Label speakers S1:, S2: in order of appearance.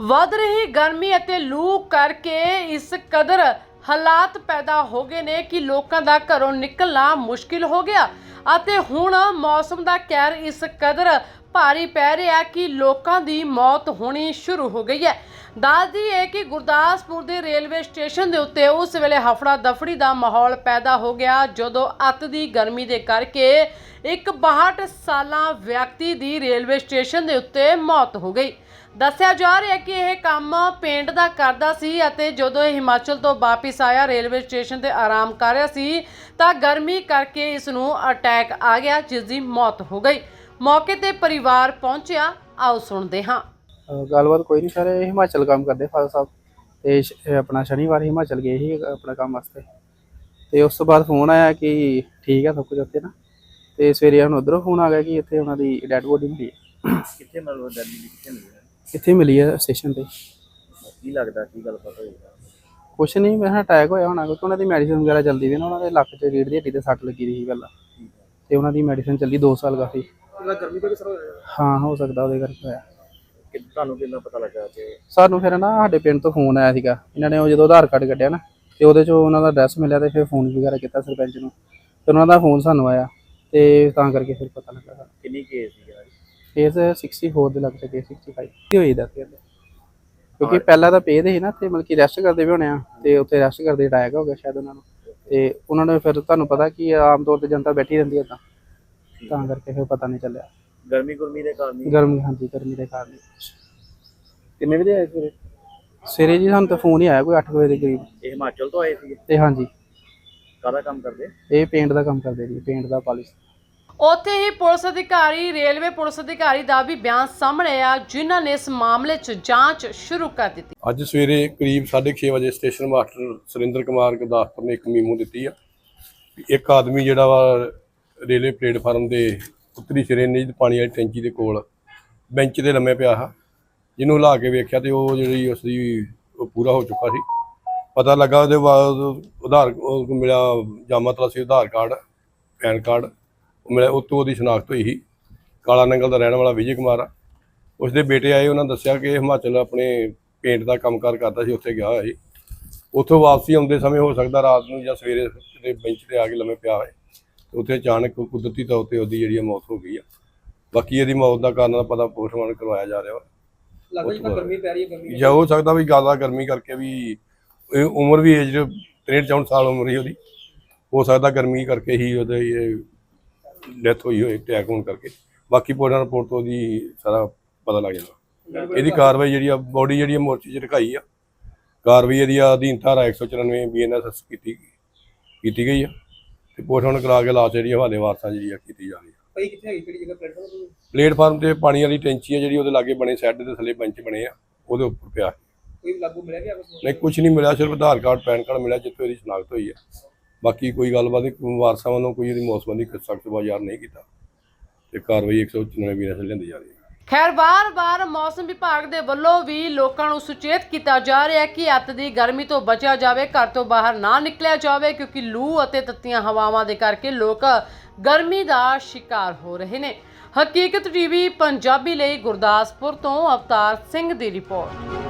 S1: ਵੱਧ ਰਹੀ ਗਰਮੀ ਅਤੇ ਲੂ ਕਰਕੇ ਇਸ ਕਦਰ ਹਾਲਾਤ ਪੈਦਾ ਹੋ ਗਏ ਨੇ ਕਿ ਲੋਕਾਂ ਦਾ ਘਰੋਂ ਨਿਕਲਣਾ ਮੁਸ਼ਕਿਲ ਹੋ ਗਿਆ। ਅਤੇ ਹੁਣ ਮੌਸਮ ਦਾ ਕਹਿਰ ਇਸ ਕਦਰ ਭਾਰੀ ਪੈ ਰਿਹਾ ਕਿ ਲੋਕਾਂ ਦੀ ਮੌਤ ਹੋਣੀ ਸ਼ੁਰੂ ਹੋ ਗਈ ਹੈ। ਦੱਸਦੀ ਹੈ ਕਿ ਗੁਰਦਾਸਪੁਰ ਦੇ ਰੇਲਵੇ ਸਟੇਸ਼ਨ ਦੇ ਉੱਤੇ ਉਸ ਵੇਲੇ ਹਫੜਾ ਦਫੜੀ ਦਾ ਮਾਹੌਲ ਪੈਦਾ ਹੋ ਗਿਆ, ਜਦੋਂ ਅੱਤ ਦੀ ਗਰਮੀ ਦੇ ਕਰਕੇ ਇੱਕ 62 ਸਾਲਾਂ ਵਿਅਕਤੀ ਦੀ ਰੇਲਵੇ ਸਟੇਸ਼ਨ ਦੇ ਉੱਤੇ ਮੌਤ ਹੋ ਗਈ। ਦੱਸਿਆ ਜਾ ਰਿਹਾ ਕਿ ਇਹ ਕੰਮ ਪੇਂਟ ਦਾ ਕਰਦਾ ਸੀ ਅਤੇ ਜਦੋਂ ਇਹ ਹਿਮਾਚਲ ਤੋਂ ਵਾਪਸ ਆਇਆ, ਰੇਲਵੇ ਸਟੇਸ਼ਨ ਤੇ ਆਰਾਮ ਕਰ ਰਿਹਾ ਸੀ, ਤਾਂ ਗਰਮੀ ਕਰਕੇ ਇਸ ਨੂੰ ਅਟੈਕ ਆ ਗਿਆ, ਜਿਸ ਦੀ ਮੌਤ ਹੋ ਗਈ। ਮੌਕੇ ਤੇ ਪਰਿਵਾਰ ਪਹੁੰਚਿਆ। ਆਓ ਸੁਣਦੇ ਹਾਂ।
S2: ਗੱਲਬਾਤ ਕੋਈ ਨਹੀਂ ਸਰ ਹਿਮਾਚਲ ਕੰਮ ਕਰਦੇ ਫਾਦਰ ਸਾਹਿਬ। ਤੇ ਆਪਣਾ ਸ਼ਨੀਵਾਰ ਹਿਮਾਚਲ ਗਏ ਸੀ ਆਪਣਾ ਕੰਮ ਵਾਸਤੇ। ਤੇ ਉਸ ਤੋਂ ਬਾਅਦ ਫੋਨ ਆਇਆ ਕਿ ਠੀਕ ਹੈ, ਸਭ ਕੁਝ ਉੱਥੇ ਨਾ? ਤੇ ਸਵੇਰੇ ਹੁਣ ਉਧਰੋਂ ਫੋਨ ਆ ਗਿਆ ਕਿ ਇੱਥੇ ਉਹਨਾਂ ਦੀ ਡੈਡ ਬੋਡੀ ਮਿਲੀ ਹੈ।
S3: ਕਿੱਥੇ ਮਤਲਬ ਦਿੱਲੀ ਦੀ ਕਿੱਥੇ ਮਿਲਿਆ
S2: ਕਿੱਥੇ ਮਿਲੀ ਹੈ ਸਟੇਸ਼ਨ ਤੇ।
S3: ਕੀ ਲੱਗਦਾ ਕੀ ਗੱਲ ਪਤਾ ਹੋਏਗਾ
S2: ਕੁਛ ਨਹੀਂ ਮੈਂ ਅਟੈਕ ਹੋਇਆ ਹੋਣਾ ਕਿਉਂਕਿ ਉਹਨਾਂ ਦੀ ਮੈਡੀਸਿਨ ਵਗੈਰਾ ਚੱਲਦੀ ਵੀ ਨਾ ਉਹਨਾਂ ਦੇ ਲੱਕ 'ਚ ਰੀੜ ਦੀ ਹੱਡੀ ਤੇ ਸੱਟ ਲੱਗੀ ਰਹੀ ਪਹਿਲਾਂ। ਤੇ ਉਹਨਾਂ ਦੀ ਮੈਡੀਸਿਨ ਚੱਲੀ 2 ਸਾਲ ਕਾਫੀ।
S3: ਗਰਮੀ ਤੋਂ ਤਰ੍ਹਾਂ ਹੋਇਆ?
S2: ਹਾਂ ਹੋ ਸਕਦਾ ਉਹਦੇ ਕਰਕੇ ਹੋਇਆ।
S3: ਕਿ ਤੁਹਾਨੂੰ ਕਿੰਨਾ ਪਤਾ ਲੱਗਾ ਕਿ
S2: ਸਾਨੂੰ ਫਿਰ ਨਾ ਸਾਡੇ ਪਿੰਡ ਤੋਂ ਫੋਨ ਆਇਆ ਸੀਗਾ। ਇਹਨਾਂ ਨੇ ਉਹ ਜਦੋਂ ਆਧਾਰ ਕਾਰਡ ਕੱਢਿਆ ਨਾ ਤੇ ਉਹਦੇ 'ਚੋਂ ਉਹਨਾਂ ਦਾ ਐਡਰੈਸ ਮਿਲਿਆ ਤੇ ਫਿਰ ਫੋਨ ਵਗੈਰਾ ਕੀਤਾ ਸਰਪੰਚ ਨੂੰ। ਫਿਰ ਉਹਨਾਂ ਦਾ ਫੋਨ ਸਾਨੂੰ ਆਇਆ। ਤੇ ਤਾਂ ਕਰਕੇ ਫਿਰ ਪਤਾ ਲੱਗਾ ਸਾਨੂੰ।
S3: ਕਿੰਨੀ ਕੇਸ ਸੀ ਯਾਰ
S2: ਕੇਸ 64 ਦੇ ਲੱਗ ਕੇ 65 ਕੀ ਹੋਈ ਦੱਸ ਕਹਿੰਦੇ ਕਿਉਂਕਿ ਪਹਿਲਾਂ ਤਾਂ ਪੇ ਦੇ ਸੀ ਨਾ ਤੇ ਮਤਲਬ ਕਿ ਰੈਸਟ ਕਰਦੇ ਵੀ ਹੋਣੇ ਆ ਤੇ ਉੱਥੇ ਰੈਸਟ ਕਰਦੇ ਅਟੈਕ ਹੋ ਗਿਆ ਸ਼ਾਇਦ ਉਹਨਾਂ ਨੂੰ। ਤੇ ਉਹਨਾਂ ਨੇ ਫਿਰ ਤੁਹਾਨੂੰ ਪਤਾ ਕਿ ਆਮ ਤੌਰ ਤੇ ਜਨਤਾ ਬੈਠੀ ਰਹਿੰਦੀ ਹੈ ਤਾਂ ਤਾਂ ਕਰਕੇ ਫਿਰ ਪਤਾ ਨਹੀਂ ਚੱਲਿਆ।
S3: ਗਰਮੀ ਗੁਰਮੀ ਦੇ ਕਾਰਨ ਹੀ।
S2: ਗਰਮੀ ਹਾਂਜੀ ਗਰਮੀ ਦੇ ਕਾਰਨ
S3: ਕਿੰਨੇ ਵਜੇ ਆਏ ਸਵੇਰੇ?
S2: ਸਵੇਰੇ ਜੀ ਸਾਨੂੰ ਤਾਂ ਫੋਨ ਹੀ ਆਇਆ ਕੋਈ 8 ਵਜੇ ਦੇ ਕਰੀਬ।
S3: ਇਹ ਹਿਮਾਚਲ ਤੋਂ ਆਏ ਸੀਗੇ?
S2: ਤੇ ਹਾਂਜੀ।
S3: ਕਾਹਦਾ ਕੰਮ ਕਰਦੇ?
S2: ਇਹ ਪੇਂਟ ਦਾ ਕੰਮ ਕਰਦੇ ਜੀ ਪੇਂਟ ਦਾ ਪਾਲਿਸ਼
S1: ਉੱਥੇ ਹੀ ਪੁਲਿਸ ਅਧਿਕਾਰੀ ਰੇਲਵੇ ਪੁਲਿਸ ਅਧਿਕਾਰੀ ਦਾ ਵੀ ਬਿਆਨ ਸਾਹਮਣੇ ਆ ਜਿਨ੍ਹਾਂ ਨੇ ਇਸ ਮਾਮਲੇ 'ਚ ਜਾਂਚ ਸ਼ੁਰੂ ਕਰ ਦਿੱਤੀ।
S4: ਅੱਜ ਸਵੇਰੇ ਕਰੀਬ 6:30 ਵਜੇ ਸਟੇਸ਼ਨ ਮਾਸਟਰ ਸੁਰਿੰਦਰ ਕੁਮਾਰ ਗੁਰਦਾਸਪੁਰ ਨੇ ਇੱਕ ਮੀਮੋ ਦਿੱਤੀ ਆ। ਇੱਕ ਆਦਮੀ ਜਿਹੜਾ ਵਾ ਰੇਲਵੇ ਪਲੇਟਫਾਰਮ ਦੇ ਉੱਤਰੀ ਸਿਰੇ ਨੀਂਦ ਪਾਣੀ ਵਾਲੀ ਟੈਂਕੀ ਦੇ ਕੋਲ ਬੈਂਚ ਤੇ ਲੰਮੇ ਪਿਆ ਆ ਜਿਹਨੂੰ ਹਿਲਾ ਕੇ ਵੇਖਿਆ ਤੇ ਉਹ ਜਿਹੜੀ ਉਸ ਦੀ ਉਹ ਪੂਰਾ ਹੋ ਚੁੱਕਾ ਸੀ। ਪਤਾ ਲੱਗਾ ਉਹਦੇ ਬਾਅਦ ਉਧਾਰ ਉਹ ਮਿਲਿਆ ਜਾਮਾ ਤਲਾਸੀ ਉਧਾਰ ਕਾਰਡ ਪੈਨ ਕਾਰਡ ਉਹ ਮਿਲਿਆ ਉਹ ਤੋਂ ਉਹਦੀ ਸ਼ਨਾਖਤ ਹੋਈ ਸੀ। ਕਾਲਾ ਨੰਗਲ ਦਾ ਰਹਿਣ ਵਾਲਾ ਵਿਜੇ ਕੁਮਾਰ ਆ। ਉਸਦੇ ਬੇਟੇ ਆਏ ਉਹਨਾਂ ਦੱਸਿਆ ਕਿ ਹਿਮਾਚਲ ਆਪਣੇ ਪੇਂਟ ਦਾ ਕੰਮਕਾਰ ਕਰਦਾ ਸੀ ਉੱਥੇ ਗਿਆ ਹੋਇਆ ਸੀ। ਉੱਥੋਂ ਵਾਪਸੀ ਆਉਂਦੇ ਸਮੇਂ ਹੋ ਸਕਦਾ ਰਾਤ ਨੂੰ ਜਾਂ ਸਵੇਰੇ ਕਿਤੇ ਬੈਂਚ ਤੇ ਆ ਕੇ ਲੰਮੇ ਪਿਆ ਹੋਏ ਉੱਥੇ ਅਚਾਨਕ ਕੁਦਰਤੀ ਤੌਰ ਤੇ ਉਹਦੀ ਜਿਹੜੀ ਮੌਤ ਹੋ ਗਈ ਆ। ਬਾਕੀ ਇਹਦੀ ਮੌਤ ਦਾ ਕਾਰਨ ਦਾ ਪਤਾ ਪੋਸਟਮਾਰਟਮ ਕਰਵਾਇਆ ਜਾ ਰਿਹਾ ਵਾ। ਲੱਗਦਾ ਜਿਵੇਂ ਗਰਮੀ ਪੈ ਰਹੀ ਹੈ ਗਰਮੀ ਜਾਂ ਹੋ ਸਕਦਾ ਵੀ ਜ਼ਿਆਦਾ ਗਰਮੀ ਕਰਕੇ ਵੀ ਇਹ ਉਮਰ ਵੀ ਏਜ 63 64 ਸਾਲ ਉਮਰ ਹੀ ਉਹਦੀ ਹੋ ਸਕਦਾ ਗਰਮੀ ਕਰਕੇ ਹੀ ਉਹਦੇ ਇਹ ਡੈਥ ਹੋਈ ਹੋਏ ਅਟੈਕ ਹੋਣ ਕਰਕੇ। ਬਾਕੀ ਪੋਸਟਮਾਰਟਮ ਰਿਪੋਰਟ ਤੋਂ ਉਹਦੀ ਸਾਰਾ ਪਤਾ ਲੱਗ ਜਾਣਾ ਇਹਦੀ ਕਾਰਵਾਈ ਜਿਹੜੀ ਆ ਬੋਡੀ ਜਿਹੜੀ ਆ ਮੋਰਚੇ 'ਚ ਰਖਾਈ ਆ। ਕਾਰਵਾਈ ਇਹਦੀ ਆ ਅਧੀਨ ਧਾਰਾ 194 ਬੀਐਨਐਸਐਸ ਕੀਤੀ ਕੀਤੀ ਗਈ ਆ। ਤੇ ਪੋਸਟਮਾਰਟਮ ਕਰਾ ਕੇ ਲਾਸ਼ ਜਿਹੜੀ ਹਵਾਲੇ ਵਾਰਸਾਂ ਜਿਹੜੀ ਆ ਕੀਤੀ ਜਾ ਰਹੀ ਆ।
S3: ਭਾਈ ਕਿੱਥੇ ਹੈਗੀ? ਕਿਹੜੀ ਜਗ੍ਹਾ ਪਲੇਟਫਾਰਮ
S4: ਪਲੇਟਫਾਰਮ ਤੇ ਪਾਣੀ ਵਾਲੀ ਟੈਂਕੀ ਆ ਜਿਹੜੀ ਉਹਦੇ ਲਾਗੇ ਬਣੇ ਸੈੱਡ ਦੇ ਥੱਲੇ ਬੈਂਚ ਬਣੇ ਆ ਉਹਦੇ ਉੱਪਰ ਪਿਆ।
S3: ਕੋਈ ਲਾਗੂ ਮਿਲਿਆ ਕਿ ਆਪਸ
S4: ਨਹੀਂ ਕੁਝ ਨਹੀਂ ਮਿਲਿਆ ਸਿਰਫ ਆਧਾਰ ਕਾਰਡ ਪੈਨ ਕਾਰਡ ਮਿਲਿਆ ਜਿੱਥੇ ਉਹਦੀ ਸ਼ਨਾਖਤ ਹੋਈ ਆ। ਬਾਕੀ ਕੋਈ ਗੱਲਬਾਤ ਨਹੀਂ ਵਾਰਸਾਂ ਵੱਲੋਂ ਕੋਈ ਇਹਦੀ ਮੌਤ ਸੰਬੰਧੀ ਸਖਤ ਬਾਜ਼ਾਰ ਨਹੀਂ ਕੀਤਾ ਤੇ ਕਾਰਵਾਈ 194 ਬੀਐਨਐਸ ਲੈਂਦੀ ਜਾ ਰਹੀ ਹੈ।
S1: ਖੈਰ ਵਾਰ-ਵਾਰ ਮੌਸਮ ਵਿਭਾਗ ਦੇ ਵੱਲੋਂ ਵੀ ਲੋਕਾਂ ਨੂੰ ਸੁਚੇਤ ਕੀਤਾ ਜਾ ਰਿਹਾ ਹੈ ਕਿ ਅੱਤ ਦੀ ਗਰਮੀ ਤੋਂ ਬਚਿਆ ਜਾਵੇ ਘਰ ਤੋਂ ਬਾਹਰ ਨਾ ਨਿਕਲਿਆ ਜਾਵੇ ਕਿਉਂਕਿ ਲੂ ਅਤੇ ਤੱਤੀਆਂ ਹਵਾਵਾਂ ਦੇ ਕਰਕੇ ਲੋਕ ਗਰਮੀ ਦਾ ਸ਼ਿਕਾਰ ਹੋ ਰਹੇ ਨੇ। ਹਕੀਕਤ ਟੀਵੀ ਪੰਜਾਬੀ ਲਈ ਗੁਰਦਾਸਪੁਰ ਤੋਂ ਅਵਤਾਰ ਸਿੰਘ ਦੀ ਰਿਪੋਰਟ।